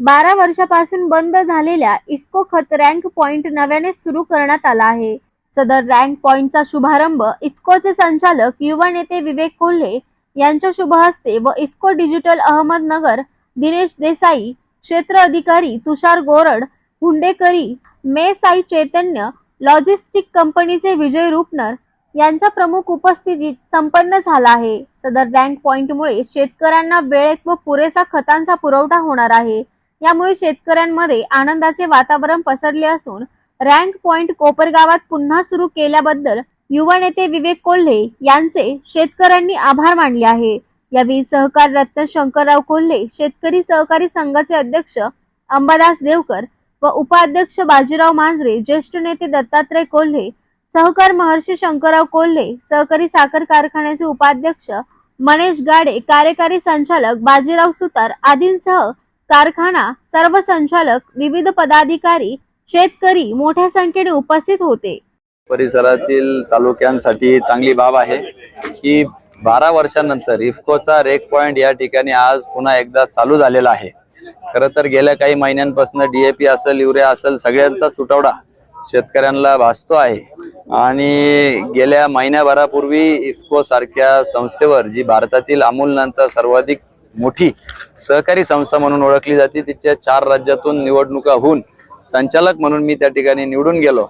बारा वर्षापासून बंद झालेल्या इफ्को खत रँक पॉइंट नव्याने सुरू करण्यात आला आहे. सदर रँक पॉइंटचा शुभारंभ इफ्कोचे संचालक युवा नेते विवेक कोल्हे यांच्या शुभ हस्ते व इफ्को डिजिटल अहमदनगर दिनेश देसाई क्षेत्र अधिकारी तुषार गोरड हुंडेकरी मे साई चैतन्य लॉजिस्टिक कंपनीचे विजय रूपनर यांच्या प्रमुख उपस्थितीत संपन्न झाला आहे. सदर रँक पॉइंटमुळे शेतकऱ्यांना वेळेत व पुरेसा खतांचा पुरवठा होणार आहे. यामुळे शेतकऱ्यांमध्ये आनंदाचे वातावरण पसरले असून रँक पॉइंट कोपरगावात पुन्हा सुरू केल्याबद्दल युवा नेते विवेक कोल्हे यांचे शेतकऱ्यांनी आभार मानले आहे. यावेळी सहकार रत्न शंकरराव कोल्हे शेतकरी सहकारी संघाचे अध्यक्ष अंबादास देवकर व उपाध्यक्ष बाजीराव मांजरे ज्येष्ठ नेते दत्तात्रय कोल्हे सहकार महर्षी शंकरराव कोल्हे सहकारी साखर कारखान्याचे उपाध्यक्ष मनेश गाडे कार्यकारी संचालक बाजीराव सुतार आदींसह कारखाना सर्व संचालक विविध पदाधिकारी शेतकरी मोठ्या संख्येने उपस्थित होते. परिसरातील तालुक्यांसाठी चांगली बाब आहे की बारा वर्षानंतर इफ्कोचा रेक पॉइंट या ठिकाणी आज पुन्हा एकदा चालू झालेला आहे. खरं तर गेल्या काही महिन्यांपासून डीएपी असेल युरिया असेल सगळ्यांचा तुटवडा शेतकऱ्यांना भासतो आहे. आणि गेल्या महिन्याभरापूर्वी इफ्को सारख्या संस्थेवर जी भारतातील अमूल नंतर सर्वाधिक मोठी सहकारी संस्था म्हणून ओळखली जाते. तिच्या चार राज्यातून निवडणुका होऊन संचालक म्हणून मी त्या ठिकाणी निवडून गेलो.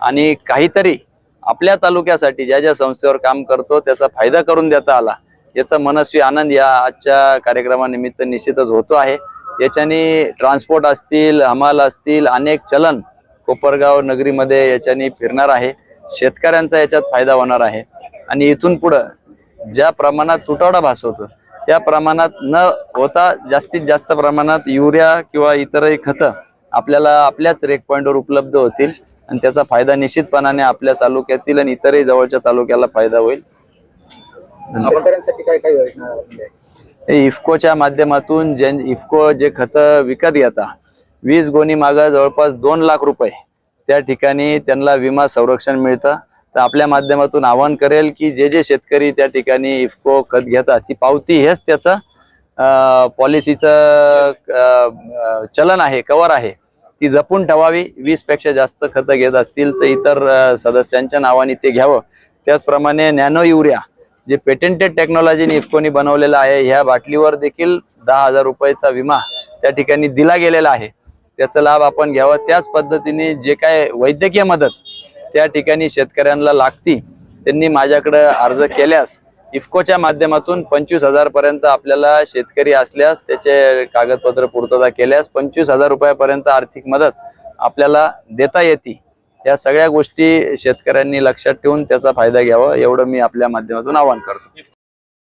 आणि काहीतरी आपल्या तालुक्यासाठी ज्या ज्या संस्थेवर काम करतो त्याचा फायदा करून देता आला. याचा मनस्वी आनंद या आजच्या कार्यक्रमानिमित्त निश्चितच होतो आहे. याच्याने ट्रान्सपोर्ट असतील हमाल असतील अनेक चलन कोपरगाव नगरीमध्ये याच्याने फिरणार आहे. शेतकऱ्यांचा याच्यात फायदा होणार आहे. आणि इथून पुढं ज्या प्रमाणात तुटवडा भासवतो त्या प्रमाणात न होता जास्तीत जास्त प्रमाणात युरिया किंवा इतरही खतं आपल्याला आपल्याच रेक पॉइंटवर उपलब्ध होतील. आणि त्याचा फायदा निश्चितपणाने आपल्या तालुक्यातील आणि इतरही जवळच्या तालुक्याला फायदा होईल. इफ्कोच्या माध्यमातून जे इफ्को जे खतं विकत घेता वीज गोणी माग जवळपास दोन लाख रुपये. त्या ठिकाणी त्यांना विमा संरक्षण मिळतं. तर आपल्या माध्यमातून आवाहन करेल की जे जे शेतकरी त्या ठिकाणी इफको खत घेतात ती पावती हेच त्याचं पॉलिसीचं चलन आहे कवर आहे. ती जपून ठेवावी वीसपेक्षा जास्त खतं घेत असतील तर इतर सदस्यांच्या नावाने ते घ्यावं. त्याचप्रमाणे नॅनो युरिया जे पेटेंटेड टेक्नॉलॉजीने इफकोनी बनवलेलं आहे ह्या बाटलीवर देखील दहा हजार रुपयाचा विमा त्या ठिकाणी दिला गेलेला आहे. त्याचा लाभ आपण घ्यावा. त्याच पद्धतीने जे काय वैद्यकीय मदत त्या ठिकाणी शेतकऱ्यांना लागती त्यांनी माझ्याकडे अर्ज केल्यास इफ्कोच्या माध्यमातून पंचवीस हजारपर्यंत आपल्याला शेतकरी असल्यास त्याचे कागदपत्र पूर्तता केल्यास पंचवीस हजार रुपयापर्यंत आर्थिक मदत आपल्याला देता येते. या सगळ्या गोष्टी शेतकऱ्यांनी लक्षात ठेवून त्याचा फायदा घ्यावा एवढं मी आपल्या माध्यमातून आवाहन करतो.